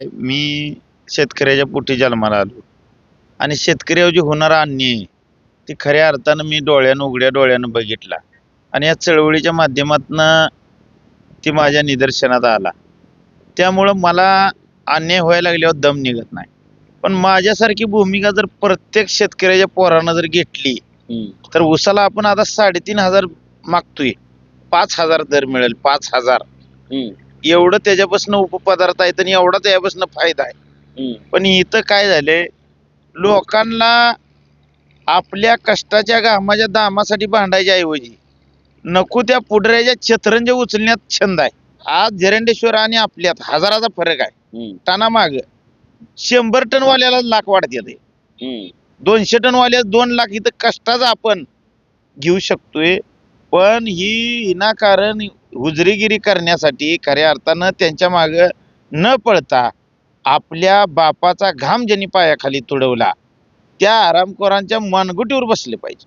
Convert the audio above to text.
मी शेतकऱ्याच्या पोटी जन्माला आलो. आणि शेतकऱ्यावर जे होणारा अन्याय ते खऱ्या अर्थानं मी डोळ्यानं उघड्या डोळ्यानं बघितला. आणि या चळवळीच्या माध्यमातनं ती माझ्या निदर्शनात आला. त्यामुळं मला अन्याय व्हायला लागल्यावर दम निघत नाही. पण माझ्यासारखी भूमिका जर प्रत्येक शेतकऱ्याच्या पोरानं जर घेतली तर उसाला आपण आता साडेतीन हजार मागतोय. पाच हजार दर मिळेल पाच हजार. एवढं त्याच्यापासून उपपदार्थ आहेत आणि एवढा त्यापासून फायदा आहे. पण इथं काय झालंय? लोकांना आपल्या कष्टाच्या घामाच्या दामासाठी भांडायच्या ऐवजी नको त्या पुढऱ्याच्या छत्रंज उचलण्यात छंद आहे. आज झेरंडेश्वर आणि आपल्यात हजाराचा फरक आहे. टना माग शंभर टन वाल्याला लाख वाढते दोनशे टन वाल्या दोन लाख इथं कष्टाचा आपण घेऊ शकतोय. पण ही विनाकारण हुजरीगिरी करण्यासाठी खऱ्या अर्थानं त्यांच्या मागं न पळता आपल्या बापाचा घाम ज्यांनी पायाखाली तुडवला त्या आरामखोरांच्या मनगुटीवर बसले पाहिजे.